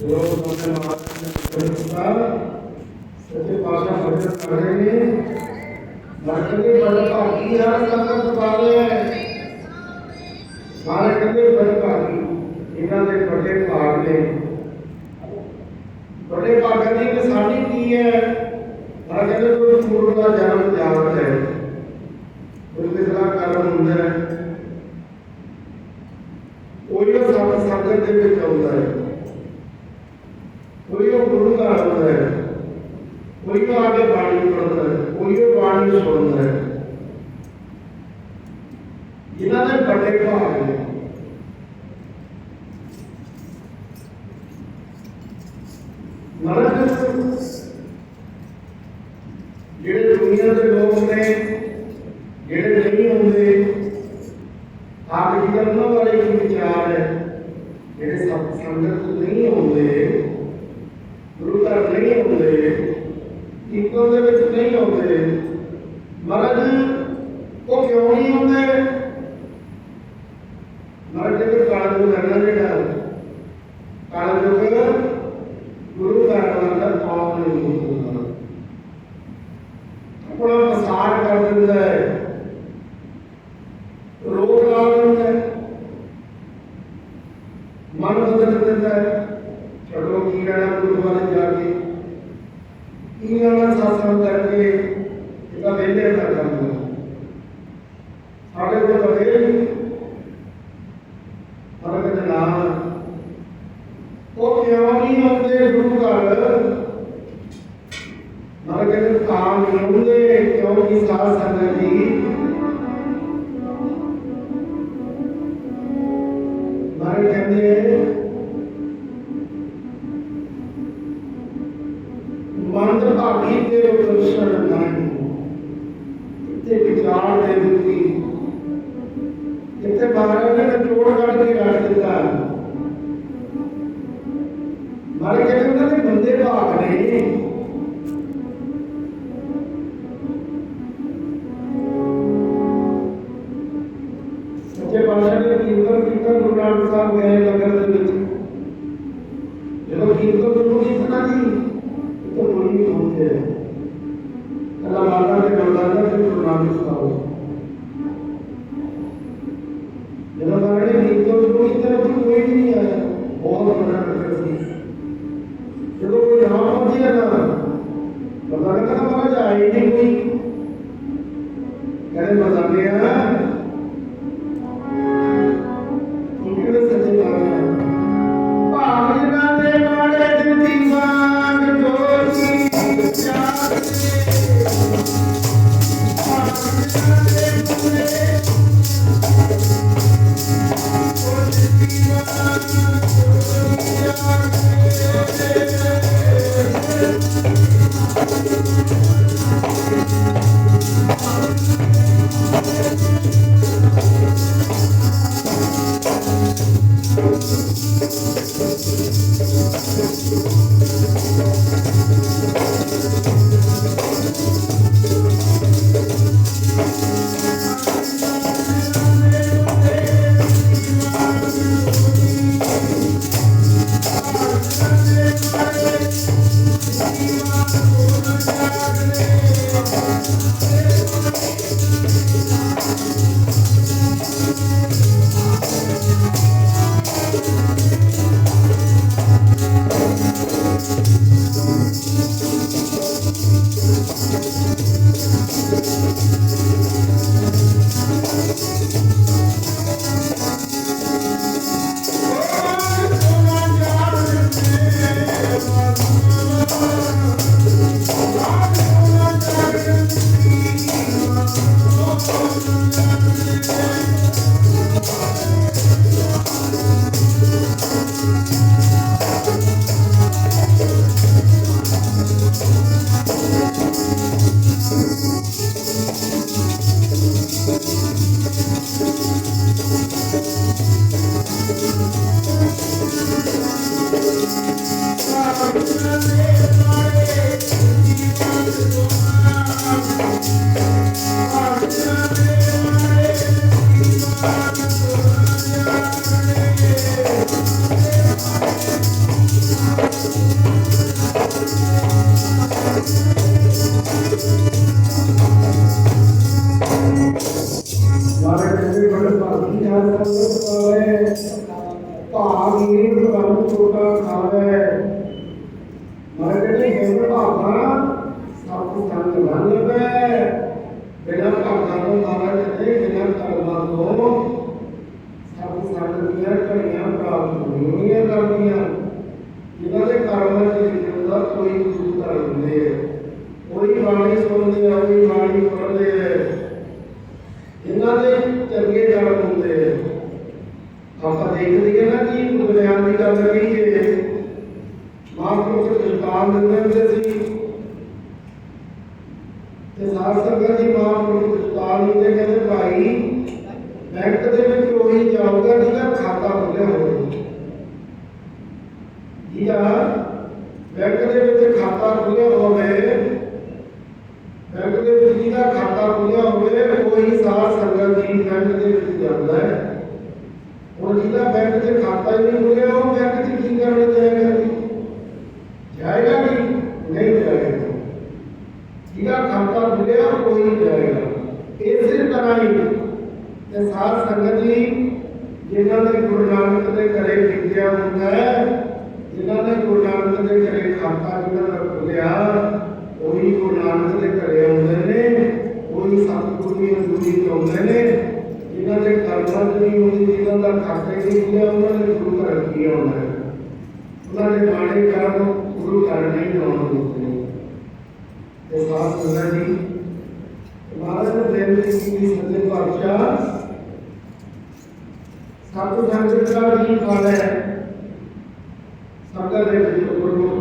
ਗੁਰੂ ਸਾਹਿਬ ਮਹਾਰਾਜ ਨੇ ਕਿਹਾ ਸੱਚੇ ਪਾਤਸ਼ਾਹ ਬਚਨ ਕਰ ਰਹੇ ਨੇ ਲੱਖੇ ਬੜ ਭਾਗੀ ਹਰ ਸੰਗਤ ਪਾਵੇ ਸਾਰੇ ਕਹਿੰਦੇ ਬੜ ਭਾਗੀ ਇਹਨਾਂ ਦੇ ਵੱਡੇ ਭਾਗ ਨੇ ਵੱਡੇ ਭਾਗਾਂ ਦੀ ਨਿਸ਼ਾਨੀ ਕੀ ਹੈ ਹਰ ਕਹਿੰਦੇ ਕੋਈ ਪੂਰਬ ਦਾ ਜਨਮ ਜਾਣ ਹੈ ਕੋਈ ਕਿਸਲਾ ਕਾਰਨ ਹੁੰਦਾ ਹੈ ஓய்வா சாப்பிட்டு சாப்பிட்டா திருப்பிட்டு வந்தாரு ஓய்வா ஒழுங்கா இருந்தாரு ஒய்வாக பாடி பிறந்தாரு ஒய்வு பாடி சொல்றாரு இல்லாத படைப்பா ஆகுது అడుగులు ਨਰਕ ਦੇ ਕਾਮ ਮਿਲੂਗੇ ਕਿਉਂਕਿ ਸਾਧ ਸੰਗਤ ਜੀ Thank you. ਤੇ ਸਾਧ ਸੰਗਤ ਦੀ ਮਹਾਂਪੁਰਖ ਜਗਤਾਨ ਦਿੰਦੇ ਕਹਿੰਦੇ, ਭਾਈ, ਬੈਂਕ ਦੇ ਵਿੱਚ ਉਹੀ ਜਾਊਗਾ ਜਿਹਦਾ ਖਾਤਾ ਖੁੱਲਿਆ ਹੋਵੇ। ਜਿਹਦਾ ਬੈਂਕ ਦੇ ਵਿੱਚ ਖਾਤਾ ਖੁੱਲਿਆ ਹੋਵੇ, ਬੈਂਕ ਦੇ ਵਿੱਚ ਜਿਹਦਾ ਖਾਤਾ ਖੁੱਲਿਆ ਹੋਵੇ, ਉਹੀ ਸਾਧ ਸੰਗਤ ਦੀ ਬੈਂਕ ਦੇ ਵਿੱਚ ਜਾਂਦਾ ਹੈ। ਹੁਣ ਜਿਹਦਾ ਬੈਂਕ 'ਚ ਖਾਤਾ ਹੀ ਨਹੀਂ ਖੁੱਲਿਆ ਉਹ ਬੈਂਕ 'ਚ ਕੀ ਕਰਨ ਜਾਏਗਾ ਜੀ ਜਾਏਗਾ ਕਿ ਨਹੀਂ ਜਾਏਗਾ ਜਿਹਦਾ ਖਾਤਾ ਖੁੱਲਿਆ ਕੋਈ ਨਹੀਂ ਜਾਏਗਾ ਇਸੇ ਤਰ੍ਹਾਂ ਹੀ ਤੇ ਸਾਧ ਸੰਗਤ ਜੀ, ਜਿਨ੍ਹਾਂ ਦੇ ਗੁਰੂ ਨਾਨਕ ਦੇ ਘਰੇ ਵਿਦਿਆ ਹੁੰਦਾ ਹੈ, ਜਿਨ੍ਹਾਂ ਦੇ ਗੁਰੂ ਨਾਨਕ ਦੇ ਘਰੇ ਖਾਤਾ ਜਿਨ੍ਹਾਂ ਦਾ ਖੁੱਲਿਆ ਉਹੀ ਗੁਰੂ ਨਾਨਕ ਦੇ ਘਰੇ ਆਉਂਦੇ ਨੇ, ਉਹੀ ਸਤਿਗੁਰੂ ਦੀ ਹਜ਼ੂਰੀ 'ਚ ਆਉਂਦੇ ਨੇ, ਜਿਨ੍ਹਾਂ ਦੇ ਕਰਮਾਂ 'ਚ ਨਹੀਂ ਹੁੰਦੀ, ਜਿਨ੍ਹਾਂ ਦਾ ਖਾਤਾ ਹੀ ਨਹੀਂ ਖੁੱਲਿਆ ਉਹਨਾਂ ਦੇ ਗੁਰੂ ਘਰ ਕੀ ਆਉਣਾ ਹੈ? ਉਹਨਾਂ ਦੇ ਮਾੜੇ ਕਰਮ ਗੁਰੂ ਘਰ ਨਹੀਂ ਆਉਣ ਦਿੰਦੇ। ਤੇ ਸਾਧ ਸੰਗਤ ਜੀ ਮਹਾਰਾਜ ਨੇ ਬੇਨਤੀ ਕੀਤੀ ਸੱਚੇ ਪਾਤਸ਼ਾਹ ਸਤਿ ਸੰਗਤ ਦਾ ਵੀ ਫਲ ਹੈ ਸੰਗਤ ਦੇ ਵਿੱਚ ਗੁਰਮੁਖ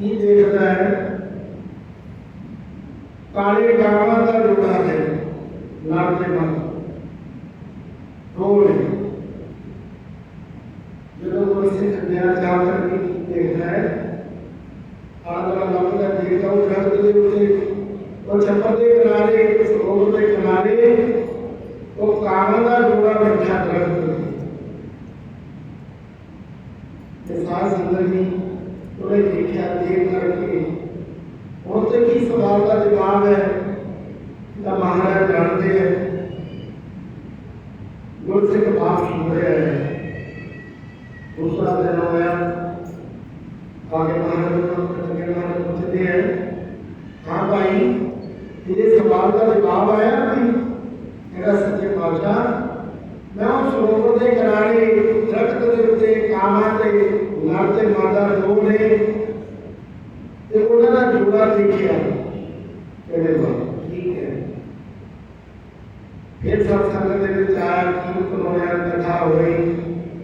ਕੀ ਦੇਖਦਾ ਹੈ ਕਾਲੇ ਗਾਵਾਂ ਦਾ ਜੋੜਾ ਹੈ ਨਾਲ ਦੇ ਮਨ مہاراج جانتے ہیں۔ گل سنگھ پاس ہو رہے ہیں۔ دوسرا دن آیا۔ آگے مہاراج چنگے مہاراج پوچھتے ہیں ہاں بھائی، یہ سوال کا جواب آیا نہیں؟ میرا سچے پاتشاہ میں اس لوگوں کے کنارے، درخت کے اتنے کام آتے گھر کے مادہ لوگ نے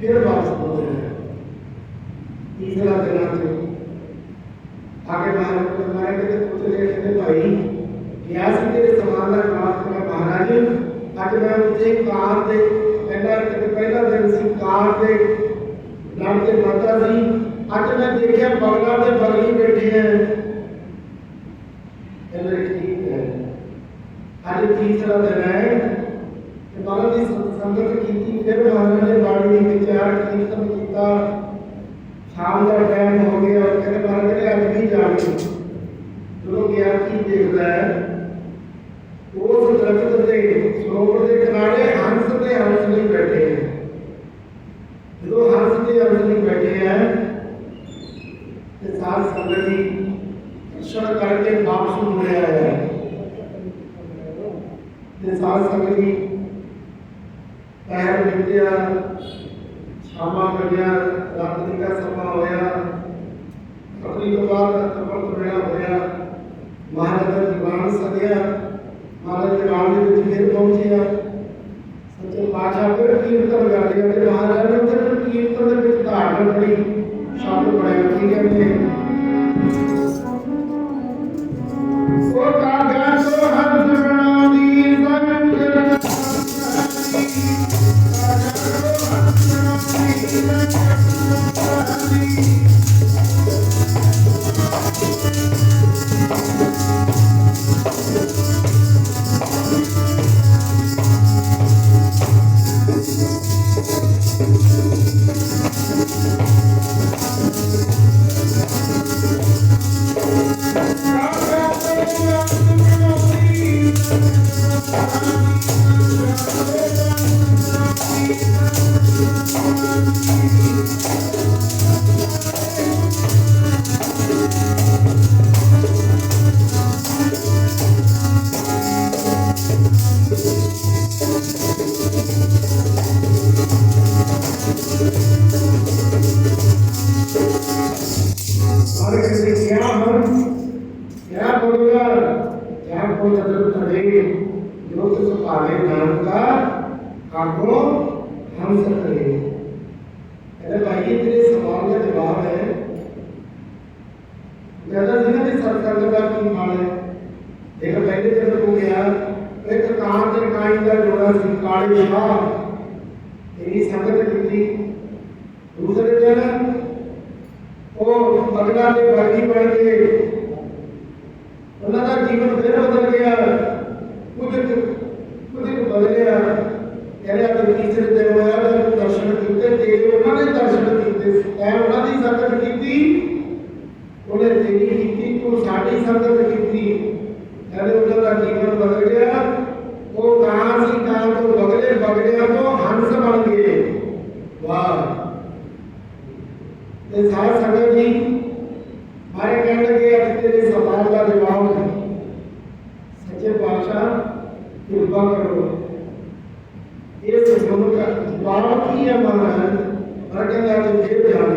پھر واپس لوٹ گئے تیسرا دن آتے آگے باہر ہمارے کہتے پوچھ رہے کہتے بھائی ریاض کے تیرے سوال ہے بات میں باہر آ گئی آج میں مجھے کار دے۔ پہلا پہلا دن سی کار دے۔ نام کے ماتا جی۔ آج میں دیکھا بگلا سے بگلی بیٹھی ہے ٹھیک ہے۔ آج تیسرا دن ہے۔ ਇਹ ਸੰਗਤ ਕੀਤੀ ਦੂਸਰੇ ਜਨਾਂ ਮਗਨਾਂ ਦੇ ਭਾਗੀ ਬਣ ਗਏ ਉਹਨਾਂ ਦਾ ਜੀਵਨ ਫਿਰ ਬਦਲ ਗਿਆ। ਕੁਝ ਕੁਝ ਬਦਲਿਆ। ਕਹਿੰਦੇ ਆ ਕਿ ਤੀਸਰੇ ਦਿਨ ਹੋਇਆ ਦਰਸ਼ਨ ਕੀਤੇ ਤੇ ਉਹਨਾਂ ਨੇ ਦਰਸ਼ਨ ਕੀਤੇ। ਐ ਉਹਨਾਂ ਦੀ ਸੰਗਤ ਕੀ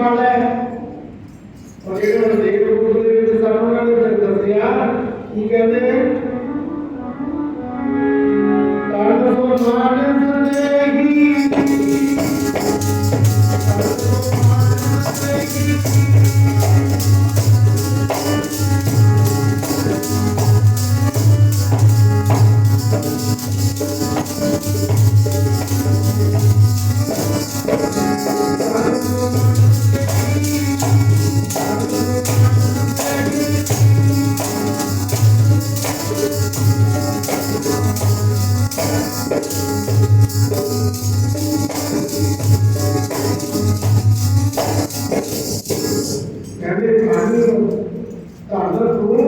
والا ہے اور یہ جو دیکھ ਕਹਿੰਦੇ ਧੰਨ ਧੰਨ ਤੂੰ,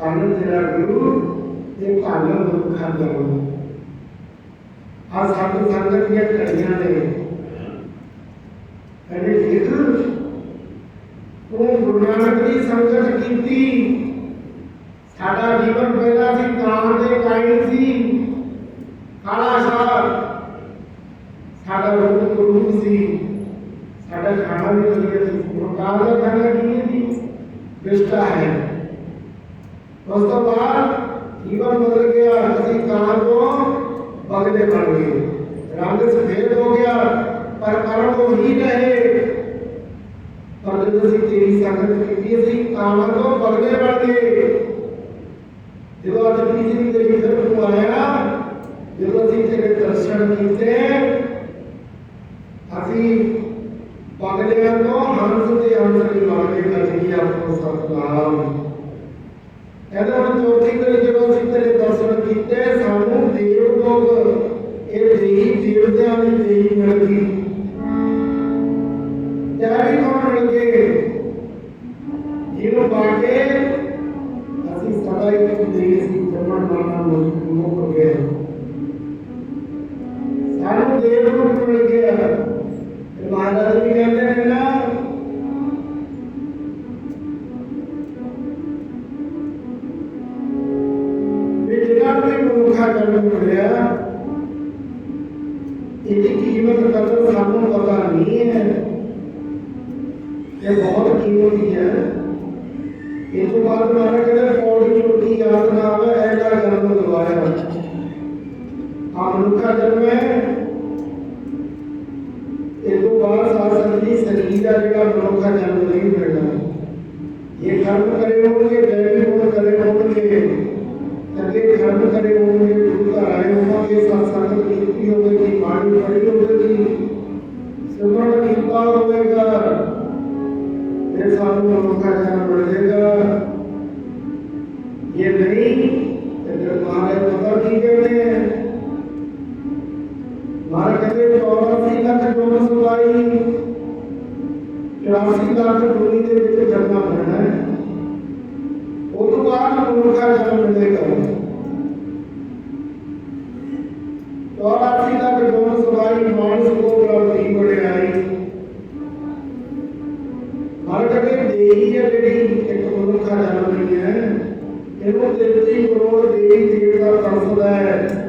ਧੰਨ ਤੇਰਾ ਗੁਰੂ ਤੇ ਧੰਨ ਦੁੱਖਾਂ ਦਾ ਆ ਸਾਧੂ ਸੰਗਤ ਦੀਆਂ ਘੜੀਆਂ ਨੇ ਕਹਿੰਦੇ ਜਿੱਦ ਤੂੰ ਗੁਰੂ ਨਾਨਕ ਦੀ ਸੰਗਤ ਕੀਤੀ। ਸਾਡਾ ਜੀਵਨ ਪਹਿਲਾਂ ਸੀ ਕਾਂ ਦੇ ਕਾਇਨ ਸੀ। ਕਾਲਾ ਸ਼ਾਹ ਸਾਡਾ ਰੂਪ ਗੁਰੂ ਸੀ ਸਾਡਾ ਖਾਣਾ ਵੀ ਵਧੀਆ ਸੀ ਪ੍ਰਕਾਰ ਦਾ ਖਾਣਾ ਕੀ ਹੈ ਜੀ ਵਿਸ਼ਟਾ ਹੈ ਉਸ ਤੋਂ ਬਾਅਦ ਜੀਵਨ ਬਦਲ ਗਿਆ ਅਸੀਂ ਕਾਂ ਤੋਂ ਬਗਲੇ ਬਣ ਗਏ ਰੰਗ ਸਫੇਦ ਹੋ ਗਿਆ ਪਰ ਕਰਮ ਉਹ ਹੀ ਰਹੇ ਪਰ ਜਦੋਂ ਅਸੀਂ ਤੇਰੀ ਸੰਗਤ ਕੀਤੀ ਅਸੀਂ ਕਾਮਾਂ ਤੋਂ ਬਗਲੇ ਬਣ ਗਏ ਜਦੋਂ ਅੱਜ ਤੀਸਰੀ ਤੇਰੀ ਫਿਰ ਤੂੰ ਆਇਆ ਜਦੋਂ ਜਿੱਥੇ ਦਰਸ਼ਨ ਕੀਤੇ, ਅਸੀਂ ਬਗਲਿਆਂ ਤੋਂ ਹੰਸ ਤੇ ਅੰਸ਼ ਦੀ ਮਾਰਕੇ ਕਰ ਗਈ ਆਪੋ ਸਤਨਾਮ ਕਹਿੰਦਾ ਹੁਣ ਚੌਥੀ ਕਰੀ ਜਦੋਂ ਅਸੀਂ ਤੇਰੇ ਦਰਸ਼ਨ ਕੀਤੇ, ਸਾਨੂੰ ਦੇਵ ਲੋਕ, ਇਹ ਦੇਹੀ ਦੇਵਤਿਆਂ ਦੀ ਦੇਹੀ ਮਿਲ ਗਈ। جمن جی ملنا یہ جنم کر ਹੈ ਜਿਹੜੀ ਇੱਕ ਮਨੁੱਖਾ ਜਨਮ ਲਈ ਹੈ ਇਹਨੂੰ 33 ਕਰੋੜ ਦੇਵੀ ਦੇਵਤਾ ਤੜਫਦਾ ਹੈ।